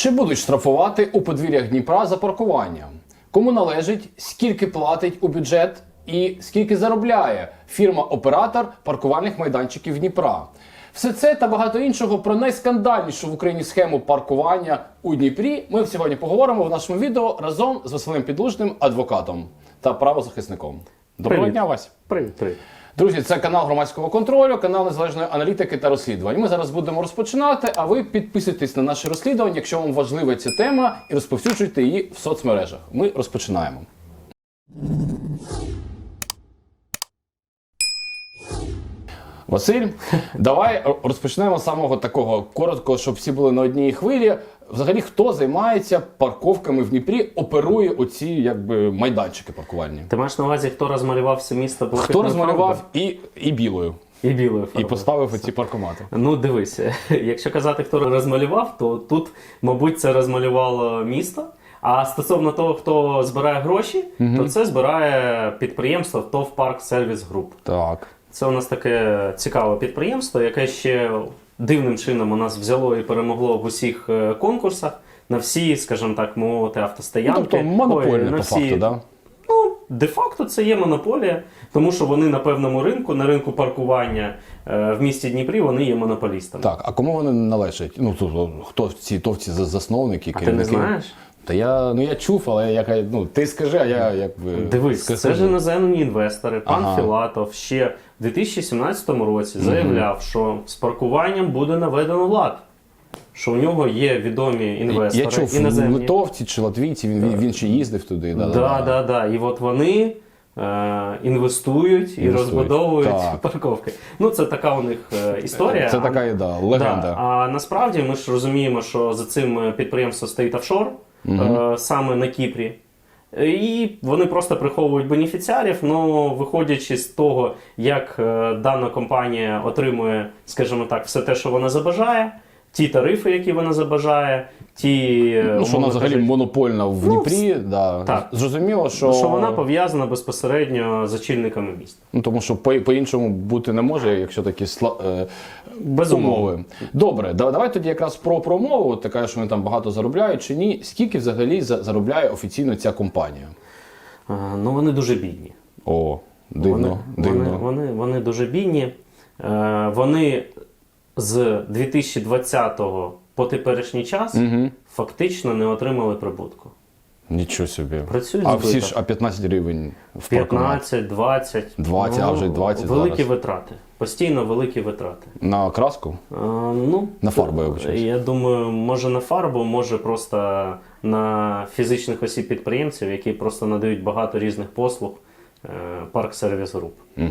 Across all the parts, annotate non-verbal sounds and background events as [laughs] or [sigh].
Чи будуть штрафувати у подвір'ях Дніпра за паркування? Кому належить, скільки платить у бюджет і скільки заробляє фірма-оператор паркувальних майданчиків Дніпра? Все це та багато іншого про найскандальнішу в Україні схему паркування у Дніпрі. Ми сьогодні поговоримо в нашому відео разом з Василем Підлужним, адвокатом та правозахисником. Доброго Привіт. дня, Вась! Привіт, привіт. Друзі, це канал громадського контролю, канал незалежної аналітики та розслідувань. Ми зараз будемо розпочинати. А ви підписуйтесь на наші розслідування, якщо вам важлива ця тема, і розповсюджуйте її в соцмережах. Ми розпочинаємо. Василь, давай розпочнемо з самого такого коротко, щоб всі були на одній хвилі. Взагалі, хто займається парковками в Дніпрі, оперує оці якби майданчики паркувальні? Ти маєш на увазі, хто розмалював все місто Хто блакитною розмалював і, і білою, і білою і поставив оці паркомати? Ну, дивись, [laughs] якщо казати, хто розмалював, то тут, мабуть, це розмалювало місто. А стосовно того, хто збирає гроші, то це збирає підприємство ТОВ Парк Сервіс Груп. Так. Це у нас таке цікаве підприємство, яке ще дивним чином у нас взяло і перемогло в усіх е, конкурсах на всі, скажімо так, мовити, Ну, автостоянки. тобто монопольне Ой, по всі- факту, да? Ну, де-факто це є монополія, тому що вони на певному ринку, на ринку паркування е, в місті Дніпрі, вони є монополістами. Так, а кому вони належать? Ну, тобто, хто ці товці за- засновники, А ти не знаєш? Та я, ну, я чув, але я, ну, ти скажи, а я якби... Дивись, скажу. це ж іноземні інвестори. Пан Ага. Філатов ще в 2017 році заявляв, що з паркуванням буде наведено лад. Що у нього є відомі інвестори Я чув, іноземні. литовці чи латвійці, він, він, він ще їздив туди. Да, Да, да, да. І от вони е, інвестують і Інвестують. розбудовують Так. парковки. Ну, це така у них е, історія. Це така да, легенда. Да. А насправді ми ж розуміємо, що за цим е, підприємством стоїть офшор е, саме на Кіпрі. І вони просто приховують бенефіціарів, ну виходячи з того, як е, дана компанія отримує, скажімо так, все те, що вона забажає, ті тарифи, які вона забажає, ті е, Ну, що вона взагалі монопольна в Ну, Дніпрі, да. так. зрозуміло, що... що вона пов'язана безпосередньо з очільниками міста. Ну, тому що по- по-іншому бути не може, якщо такі сла... е, Безумовно. умови. Добре, да- давай тоді якраз про промову. Кажеш, що вони там багато заробляють чи ні. Скільки взагалі за- заробляє офіційно ця компанія? Е, Ну вони дуже бідні. О, дивно, Вони, дивно. Вони, вони, вони дуже бідні. Е, вони з 2020 по теперішній час Угу. фактично не отримали прибутку. Нічого собі. Працюють а всі ж, а 15 гривень в 15, 20. 20, а вже 20 Великі зараз. витрати. Постійно великі витрати. на краску? Е, ну, На фарбу, я вибачаюсь. Я думаю, може на фарбу, може просто на фізичних осіб підприємців, які просто надають багато різних послуг е, парк сервіс груп. Угу.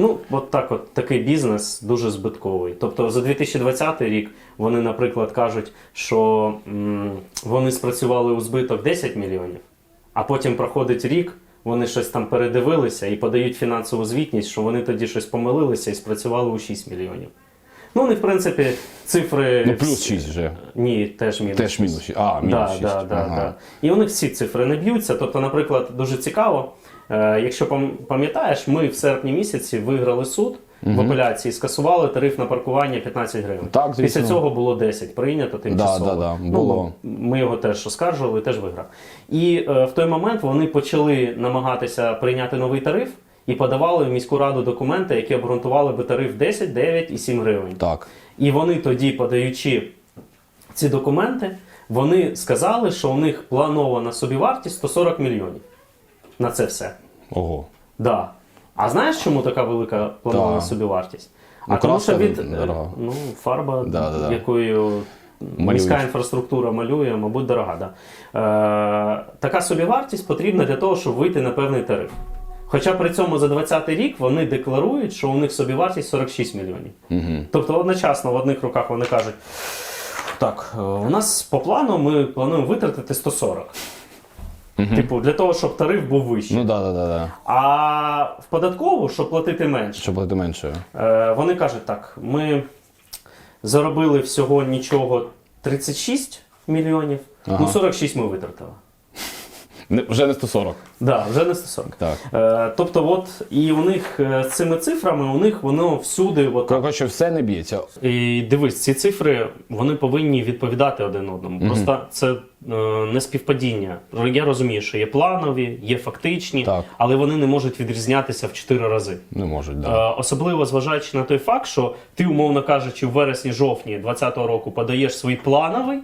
Ну, от так, от такий бізнес дуже збитковий. Тобто за 2020 рік вони, наприклад, кажуть, що м, вони спрацювали у збиток 10 мільйонів, а потім проходить рік, вони щось там передивилися і подають фінансову звітність, що вони тоді щось помилилися і спрацювали у 6 мільйонів. Ну, вони, в принципі, цифри. Ну, плюс всі- 6 вже. Ні, теж мінус. Теж мінус 6. А, мінус Да, 6. да, да, ага. да. І у них всі цифри не б'ються. Тобто, наприклад, дуже цікаво, е, якщо пам- пам'ятаєш, ми в серпні місяці виграли суд в апеляції, скасували тариф на паркування 15 гривень. Так, звісно. Після цього було 10, прийнято тимчасово. Да, да, да, Ну, ми його теж оскаржували, теж виграв. І е, в той момент вони почали намагатися прийняти новий тариф і подавали в міську раду документи, які обґрунтували би тариф 10, 9 і 7 гривень. Так. І вони тоді, подаючи ці документи, вони сказали, що у них планована собівартість 140 мільйонів на це все. Ого. Да. А знаєш, чому така велика планована Да. собівартість? Ну, а тому що від дорога. ну, фарба, Да, да, да. якою міська інфраструктура малює, мабуть, дорога. Да. Е, така собівартість потрібна для того, щоб вийти на певний тариф. Хоча при цьому за 2020 рік вони декларують, що у них собівартість 46 мільйонів. Угу. Тобто одночасно в одних руках вони кажуть: так, е, у нас по плану ми плануємо витратити 140. Типу, для того, щоб тариф був вищий. Ну да, да, да, да. А в податкову, щоб платити менше, Щоб платити менше. е, вони кажуть так: ми заробили всього нічого 36 мільйонів, Ага. ну 46 ми витратили. Не- Вже не 140. Да, вже не 140. Так. Е, тобто, от і у них е, з цими цифрами, у них воно всюди. От, Коротше, все не б'ється. І дивись, ці цифри вони повинні відповідати один одному. Просто це е, не співпадіння. Я розумію, що є планові, є фактичні, Так. але вони не можуть відрізнятися в 4 рази. Не можуть, да. Е, Особливо зважаючи на той факт, що ти, умовно кажучи, в вересні-жовтні 2020 року подаєш свій плановий,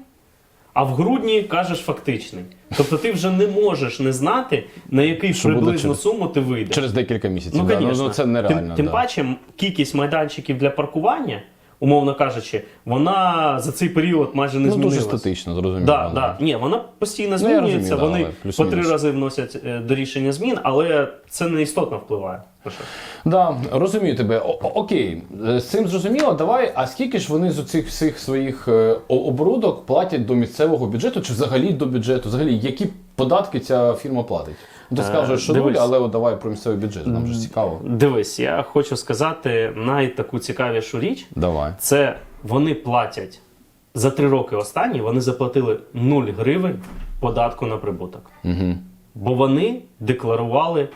а в грудні кажеш фактичний. Тобто ти вже не можеш не знати, на який Що буде приблизну через- суму ти вийдеш. Через декілька місяців. Ну, да. звісно. ну, це нереально. Тим, тим да. паче, кількість майданчиків для паркування, умовно кажучи, вона за цей період майже не ну, дуже статично, зрозуміло. Да, да. Ні, вона постійно Ну, змінюється. розумію, вони по три рази вносять е, до рішення змін, але це не істотно впливає. Да, розумію тебе. О- о- окей, Е, з цим зрозуміло. Давай, а скільки ж вони з цих всіх своїх е, оборудок платять до місцевого бюджету, чи взагалі до бюджету? Взагалі, які податки ця фірма платить? Ти Е, скажеш, що нуль, але от давай про місцевий бюджет. Нам же цікаво. Дивись, я хочу сказати найтаку цікавішу річ. Давай. Це вони платять за три роки останні, вони заплатили 0 гривень податку на прибуток. Угу. Бо вони декларували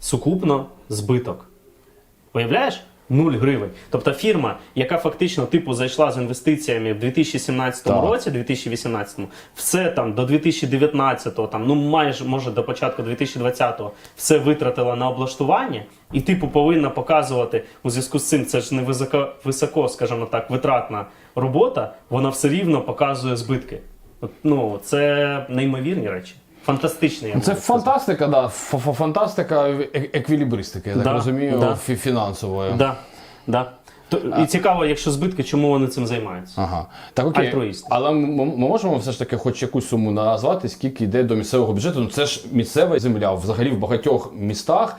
сукупно збиток. Уявляєш? 0 гривень. Тобто фірма, яка фактично типу зайшла з інвестиціями в 2017 Так. році, 2018, все там до 2019, там, ну майже може до початку 2020 все витратила на облаштування, і типу повинна показувати у зв'язку з цим, це ж не високо, високо, скажімо так, витратна робота, вона все рівно показує збитки. Ну, це неймовірні речі. Фантастичні. я Ну, Це фантастика, да. фантастика е- еквілібристики, я так Да, розумію, да. фінансової. Да, да. То, і цікаво, якщо збитки, чому вони цим займаються? Ага. Так, окей. Альтруїсти. Але м- м- ми можемо все ж таки хоч якусь суму назвати, скільки йде до місцевого бюджету. Ну це ж місцева земля. Взагалі в багатьох містах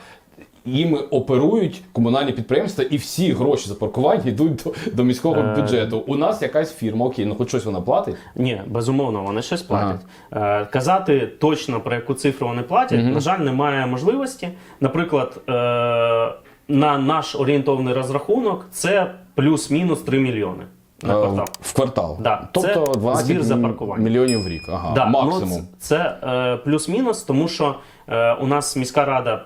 їми оперують комунальні підприємства, і всі гроші за паркування йдуть до, до міського Е. бюджету. У нас якась фірма, окей, ну хоч щось вона платить. Ні, безумовно, вони щось платять. Е, казати точно про яку цифру вони платять, на жаль, немає можливості. Наприклад, е, на наш орієнтовний розрахунок це плюс-мінус 3 мільйони на Е, квартал. В квартал. Да, Тобто це 20 збір за паркування. мільйонів в рік. Ага. Да, Максимум. Ну, це це е, плюс-мінус, тому що е, у нас міська рада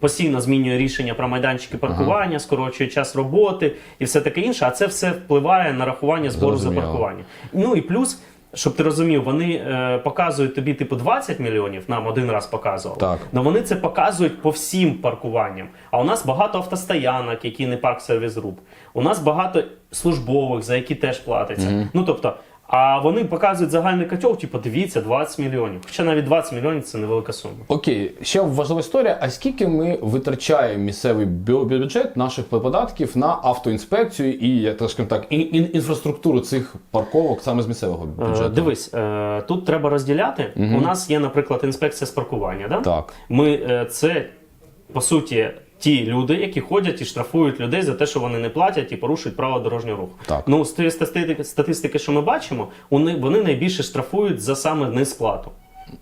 постійно змінює рішення про майданчики паркування, скорочує час роботи і все таке інше. А це все впливає на рахування збору Зрозуміло. за паркування. Ну і плюс. Щоб ти розумів, вони е, показують тобі типу 20 мільйонів, нам один раз показували. Так. Але вони це показують по всім паркуванням. А у нас багато автостоянок, які не парк сервіс груп. У нас багато службових, за які теж платиться. Ну тобто, а вони показують загальний котел, типу, дивіться, 20 мільйонів. Хоча навіть 20 мільйонів це невелика сума. Окей, ще важлива історія. А скільки ми витрачаємо місцевий бю- бюджет наших податків на автоінспекцію і, як так скажемо так, ін- ін- інфраструктуру цих парковок саме з місцевого Е, бюджету? Дивись, е, тут треба розділяти. У нас є, наприклад, інспекція з паркування. Да? Так. Ми е, це по суті. Ті люди, які ходять і штрафують людей за те, що вони не платять і порушують право дорожнього руху. Так. Ну з тієї статистики, статистики, що ми бачимо, вони, вони найбільше штрафують за саме несплату.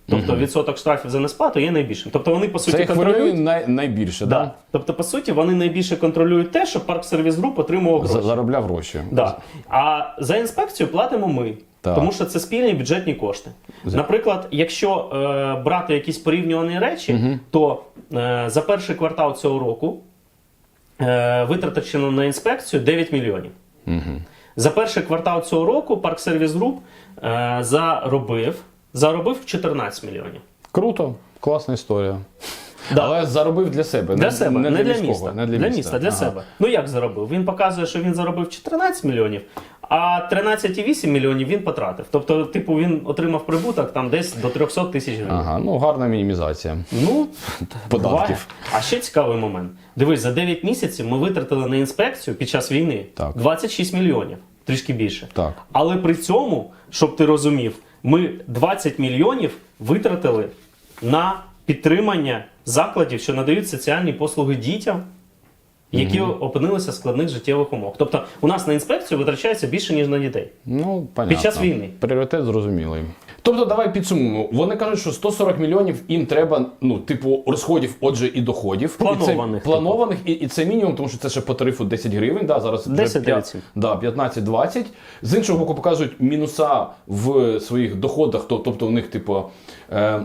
Тобто відсоток штрафів за несплату є найбільшим. Тобто вони по суті Це контролюють. най- найбільше, Да. да? Тобто, по суті, вони найбільше контролюють те, що парк сервіс груп отримував гроші. Заробляв гроші. Да. А за інспекцію платимо ми. Так. Тому що це спільні бюджетні кошти. Наприклад, якщо е, брати якісь порівнювані речі, то е, за перший квартал цього року е, витрачено на інспекцію 9 мільйонів. За перший квартал цього року парк сервіс груп е, заробив, заробив 14 мільйонів. Круто, класна історія. Да. Але заробив для себе. Для не, себе, не, для, міського, міста. Не для, міста, для Ага. себе. Ну як заробив? Він показує, що він заробив 14 мільйонів, а 13,8 мільйонів він потратив. Тобто, типу, він отримав прибуток там десь до 300 тисяч гривень. Ага, ну гарна мінімізація. Ну, [laughs] Податків. А ще цікавий момент. Дивись, за 9 місяців ми витратили на інспекцію під час війни Так. 26 мільйонів, трішки більше. Так. Але при цьому, щоб ти розумів, ми 20 мільйонів витратили на підтримання закладів, що надають соціальні послуги дітям, які опинилися в складних життєвих умовах. Тобто, у нас на інспекцію витрачається більше, ніж на дітей. Ну, понятно. Під час війни. Пріоритет зрозумілий. Тобто, давай підсумуємо. Вони кажуть, що 140 мільйонів їм треба, ну, типу, розходів, отже, і доходів. Планованих, І це, планованих, і, і це мінімум, тому що це ще по тарифу 10 гривень. Да, зараз 10 п'ят- 30. Да, 15-20. З іншого боку, показують мінуса в своїх доходах, то- тобто у них, типу. Е,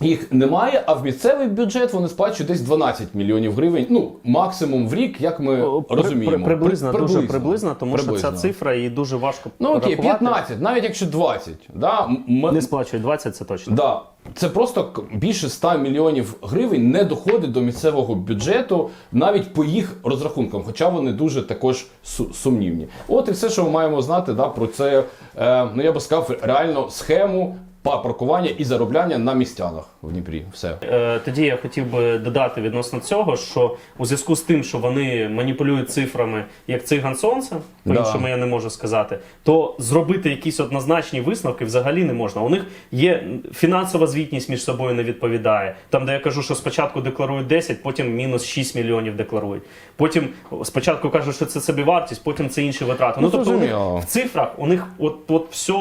Їх немає, а в місцевий бюджет вони сплачують десь 12 мільйонів гривень. Ну, максимум в рік, як ми При- розуміємо. при- приблизно, При- дуже приблизно, тому що ця цифра і дуже важко Ну окей, порахувати. 15, навіть якщо 20. Да, м- м- Не сплачують 20, це точно. Да. Це просто більше 100 мільйонів гривень не доходить до місцевого бюджету навіть по їх розрахункам, хоча вони дуже також су- сумнівні. От і все, що ми маємо знати да, про це, е, ну я би сказав, реально схему паркування і заробляння на містянах в Дніпрі. Все. Е, Тоді я хотів би додати відносно цього, що у зв'язку з тим, що вони маніпулюють цифрами як циган сонця, по-іншому Да. я не можу сказати, то зробити якісь однозначні висновки взагалі не можна. У них є фінансова звітність між собою не відповідає. Там, де я кажу, що спочатку декларують 10, потім мінус 6 мільйонів декларують. Потім спочатку кажуть, що це собі вартість, потім це інші витрати. Ну, Ну, тобто у них в цифрах у них от, от все,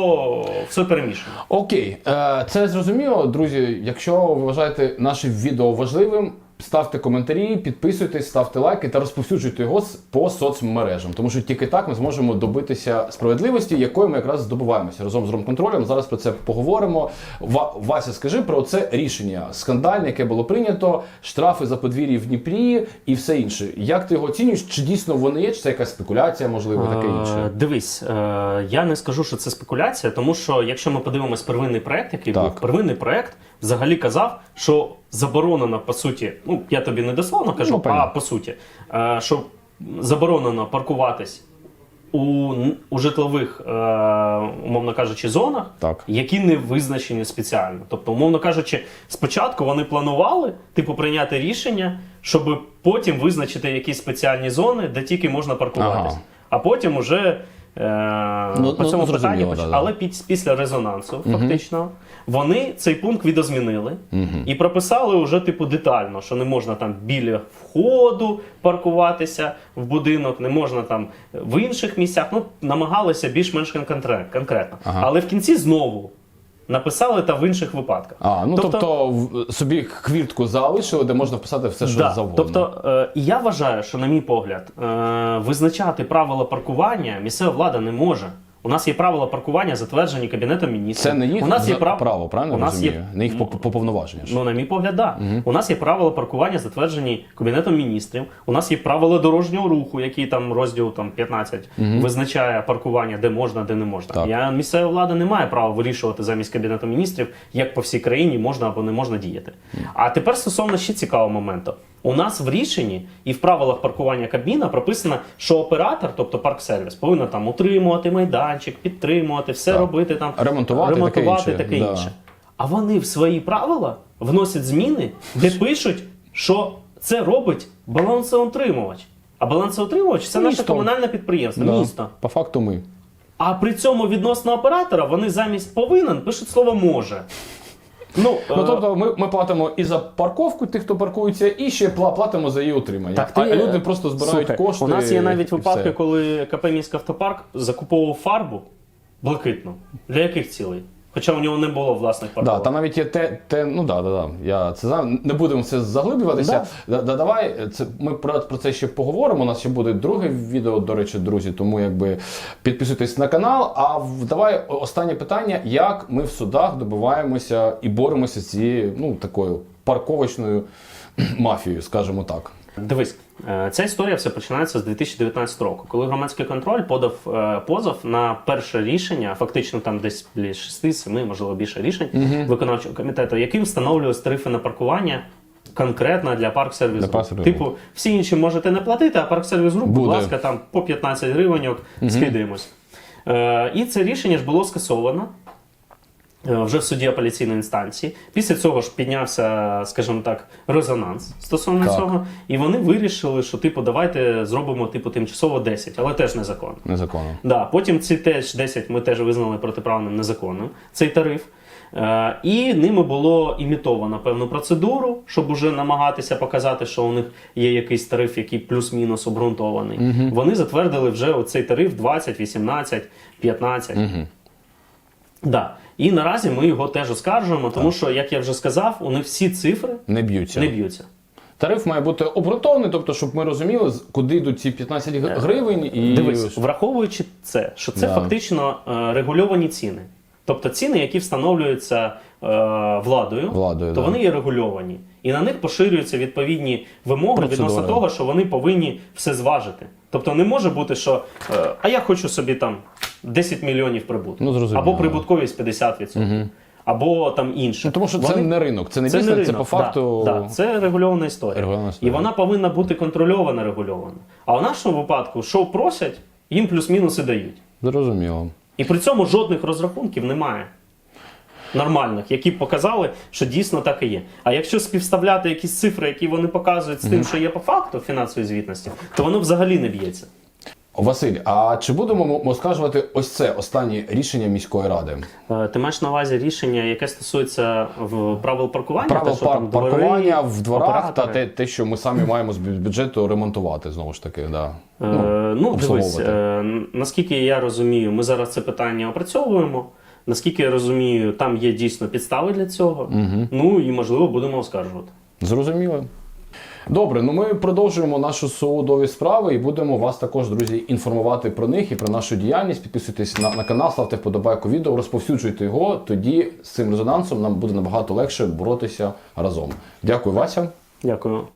все перемішано. Окей, е, це зрозуміло, друзі. Якщо ви вважаєте наше відео важливим, ставте коментарі, підписуйтесь, ставте лайки та розповсюджуйте його по соцмережам. Тому що тільки так ми зможемо добитися справедливості, якою ми якраз здобуваємося разом з Ромконтролем. Зараз про це поговоримо. Ва- Вася, скажи про це рішення скандальне, яке було прийнято, штрафи за подвір'я в Дніпрі і все інше. Як ти його оцінюєш? Чи дійсно вони є? Чи це якась спекуляція, можливо, таке Е, інше? Дивись, е, я не скажу, що це спекуляція, тому що якщо ми подивимось первинний проект, який був, первинний проект взагалі казав, що заборонено по суті, ну я тобі не дословно кажу, Ну, а по суті, е, що заборонено паркуватись у, у житлових, е, умовно кажучи, зонах, Так. які не визначені спеціально. Тобто, умовно кажучи, спочатку вони планували, типу, прийняти рішення, щоб потім визначити якісь спеціальні зони, де тільки можна паркуватися. Ага. А потім уже. Е, Ну, по ну, цьому ну, питанні, да, але під, після резонансу, фактично, вони цей пункт відозмінили і прописали вже типу детально, що не можна там біля входу паркуватися в будинок, не можна там в інших місцях. Ну, намагалися більш-менш конкре- конкретно. Ага. Але в кінці знову написали та в інших випадках. А, ну тобто, в- собі квітку залишили, де можна вписати все, що Да. завгодно. Тобто, е, я вважаю, що, на мій погляд, е, визначати правила паркування місцева влада не може. У нас є правила паркування, затверджені Кабінетом міністрів. Це не їх у нас є прав... право, правильно у нас розумію? є... Не їх по, по повноваження. Ну, на мій погляд. Да. У нас є правила паркування, затверджені Кабінетом міністрів. У нас є правила дорожнього руху, які там розділ там, 15 визначає паркування, де можна, де не можна. Так. Я, місцева влада не має права вирішувати замість Кабінету міністрів, як по всій країні можна або не можна діяти. А тепер стосовно ще цікавого моменту. У нас в рішенні і в правилах паркування Кабміна прописано, що оператор, тобто парк-сервіс, повинен там утримувати майданчик, підтримувати, все Так. робити там, Ремонтувати, ремонтувати таке інше. Да. А вони в свої правила вносять зміни, де пишуть, що це робить балансоутримувач. А балансоутримувач це наше Місто. комунальне підприємство, Да. місто. По факту ми. А при цьому відносно оператора вони замість повинен пишуть слово може. Ну, Ну е, тобто ми, ми платимо і за парковку тих, хто паркується, і ще пла- платимо за її утримання. Так, а ти- люди просто збирають Слухай, кошти. У нас є навіть і випадки, все. коли КП «Міський автопарк закуповував фарбу блакитну. Для яких цілей? Хоча у нього не було власних Да, парковок. там навіть є те, те, ну да, да, да. Я це знаю. Не будемо це заглиблюватися. Да. Да, давай це ми про, про це ще поговоримо. У нас ще буде друге відео, до речі, друзі. Тому якби підписуйтесь на канал. А в- давай останнє питання: як ми в судах добиваємося і боремося з цією ну такою парковочною [clears throat] мафією, скажімо так. Дивись, ця історія все починається з 2019 року, коли громадський контроль подав е, позов на перше рішення, фактично там десь біля 6-7, можливо більше рішень виконавчого комітету, яким встановлювалися тарифи на паркування. Конкретно для парк-сервіс груп. Типу, всі інші можете не платити, а парк-сервіс груп, будь ласка, там по 15 гривень скидаємось. Е, і це рішення ж було скасовано е, вже в суді апеляційної інстанції. Після цього ж піднявся, скажімо так, резонанс стосовно Так. цього. І вони вирішили, що типу, давайте зробимо типу тимчасово 10, але теж незаконно. Незаконно. Да, потім ці теж 10 ми теж визнали протиправним незаконним цей тариф. Е, і ними було імітовано певну процедуру, щоб уже намагатися показати, що у них є якийсь тариф, який плюс-мінус обґрунтований. Вони затвердили вже оцей тариф 20, 18, 15. Да. І наразі ми його теж оскаржуємо, тому що, як я вже сказав, у них всі цифри Не б'ються. не б'ються. Тариф має бути обґрунтований, тобто, щоб ми розуміли, куди йдуть ці 15 гривень і Дивись, враховуючи це, що це Да. фактично е, регульовані ціни. Тобто ціни, які встановлюються владою, Владою, то да. вони є регульовані. І на них поширюються відповідні вимоги Процедури. відносно того, що вони повинні все зважити. Тобто не може бути, що е, а я хочу собі там 10 мільйонів прибутку. Ну, або прибутковість 50%. Або там інше. Ну, тому що це Вони- не ринок, це не бізнес, це по факту. Да, да, це регульована історія. Регульована історія. І вона повинна бути контрольована, регульована. А в нашому випадку, що просять, їм плюс-мінус і дають. Зрозуміло. І при цьому жодних розрахунків немає. Нормальних, які показали, що дійсно так і є. А якщо співставляти якісь цифри, які вони показують з тим, що є по факту фінансової звітності, то воно взагалі не б'ється. Василь, а чи будемо ми оскаржувати ось це останнє рішення міської ради? Е, Ти маєш на увазі рішення, яке стосується в правил паркування? Правил що пар- там двори, паркування в дворах та те, те, що ми самі маємо з бюджету ремонтувати знову ж таки. Да. Е, ну, дивись, е, наскільки я розумію, ми зараз це питання опрацьовуємо. Наскільки я розумію, там є дійсно підстави для цього. Ну і можливо будемо оскаржувати. Зрозуміло. Добре, ну ми продовжуємо нашу судові справи і будемо вас також, друзі, інформувати про них і про нашу діяльність. Підписуйтесь на, на канал, ставте вподобайку відео, розповсюджуйте його. Тоді з цим резонансом нам буде набагато легше боротися разом. Дякую, Вася. Дякую.